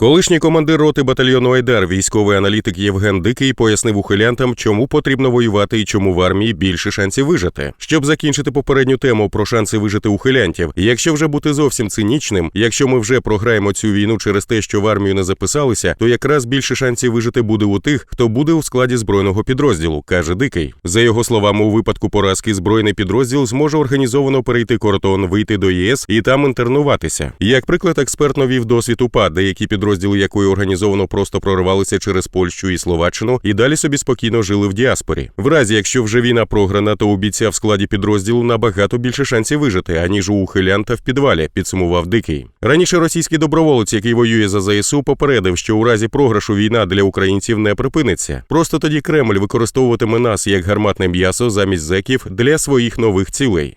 Колишній командир роти батальйону Айдар, військовий аналітик Євген Дикий, пояснив ухилянтам, чому потрібно воювати і чому в армії більше шансів вижити. Щоб закінчити попередню тему про шанси вижити ухилянтів, якщо вже бути зовсім цинічним, якщо ми вже програємо цю війну через те, що в армію не записалися, то якраз більше шансів вижити буде у тих, хто буде у складі збройного підрозділу, каже Дикий. За його словами, у випадку поразки збройний підрозділ зможе організовано перейти кордон, вийти до ЄС і там інтернуватися. Як приклад, експерт навів досвід УПА, деякі підрозділи якої організовано просто проривалися через Польщу і Словаччину, і далі собі спокійно жили в діаспорі. В разі, якщо вже війна програна, то у бійця в складі підрозділу набагато більше шансів вижити, аніж у ухилянта в підвалі, підсумував Дикий. Раніше російський доброволець, який воює за ЗСУ, попередив, що у разі програшу війна для українців не припиниться. Просто тоді Кремль використовуватиме нас як гарматне м'ясо замість зеків для своїх нових цілей.